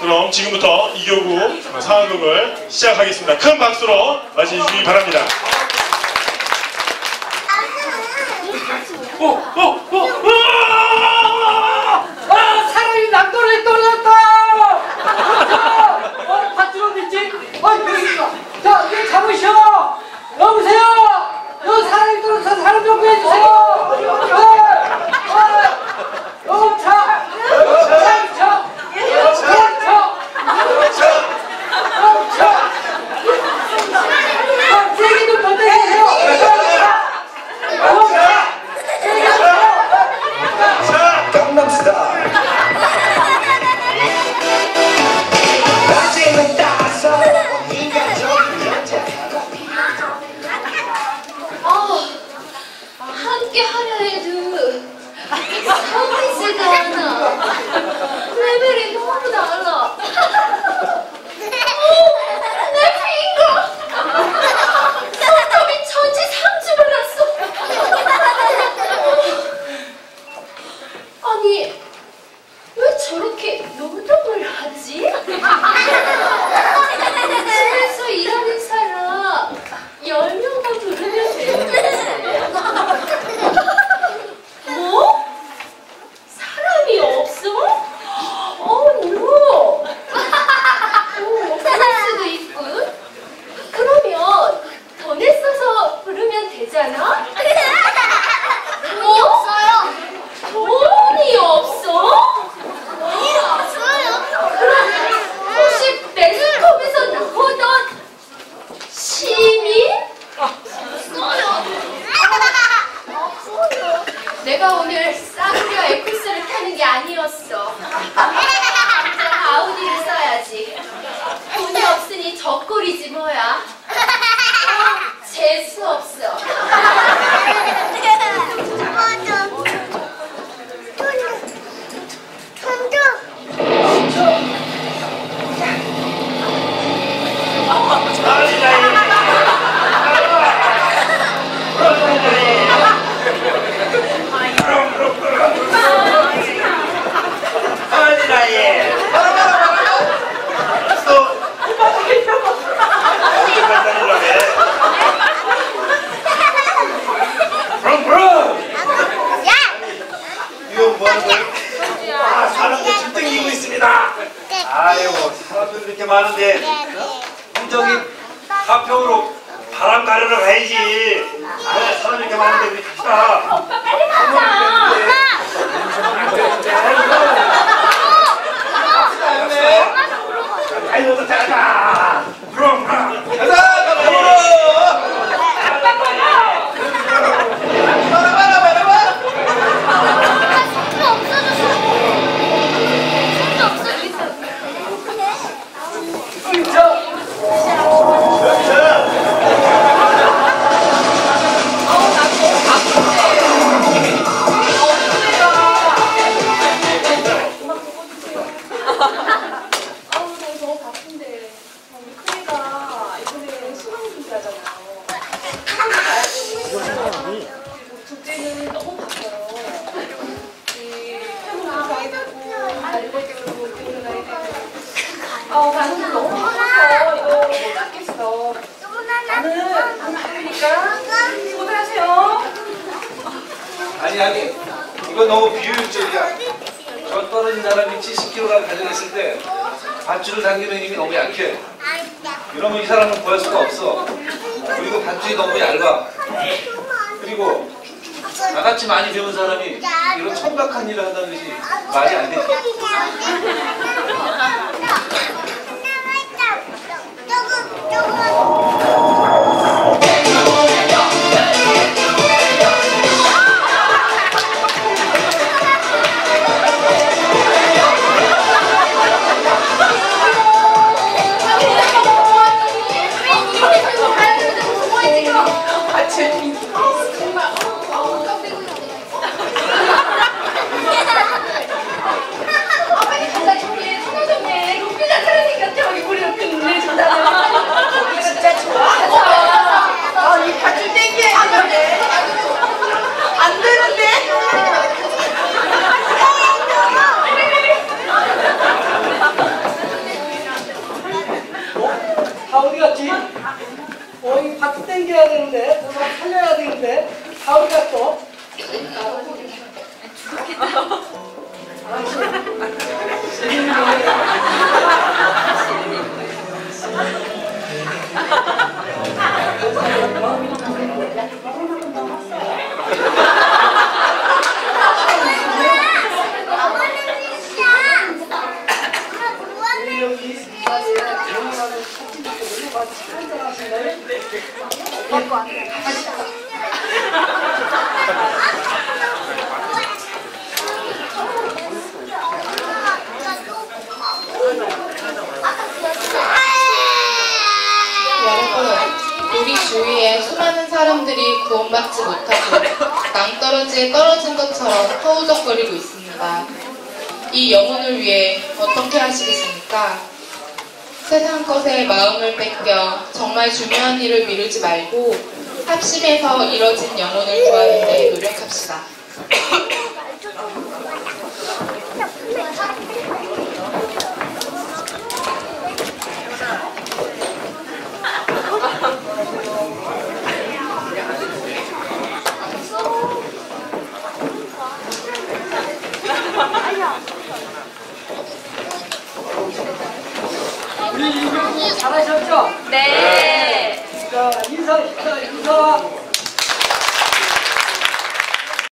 그럼 지금부터 이교구 상황극을 시작하겠습니다. 큰 박수로 맞이해 주시기 바랍니다. 오, 오, 오, 으 내가 오늘 싸구려 에쿠스를 타는 게 아니었어. 아우디를 써야지. 돈이 없으니 적골이지 뭐야. 아, 재수 없어. 아니라예 그럼 그럼 이거 뭐하는 거야? 아 사람들 집등이고 있습니다 아이고 사람들 이렇게 많은데 공정이 가평으로 바람 가르러 가야지 아 사람 이렇게 많은데 우리 갑시다 오빠 빨리 가자. 아우 나는 너무 바빠서 이거 못 잡겠어. 나는 안 바쁘니까 수고하세요. 아니 아니. 이거 너무 비효율적이야. 저 떨어진 사람이 70kg를 가져갔을 때 밧줄을 당기는 힘이 너무 약해. 이러면 이 사람은 구할 수가 없어. 그리고 밧줄이 너무 얇아. 그리고 나같이 많이 배운 사람이 이런 천박한 일을 한다는 것이 말이 안되 지 아, 땡겨야 되는데, 누가 살려야 되는데, 아, 우리가 또. 여기 경험하는 사진들이 같이 한잔하시나요? 여러분, 우리 주위에 수많은 사람들이 구원받지 못하고 낭떠러지에 떨어진 것처럼 허우적거리고 있습니다. 이 영혼을 위해 어떻게 하시겠습니까? 세상 것에 마음을 뺏겨 정말 중요한 일을 미루지 말고 합심해서 이뤄진 영혼을 구하는 데 노력합시다. 우리 이명국 잘하셨죠? 네. 자, 인사, 인사, 인사.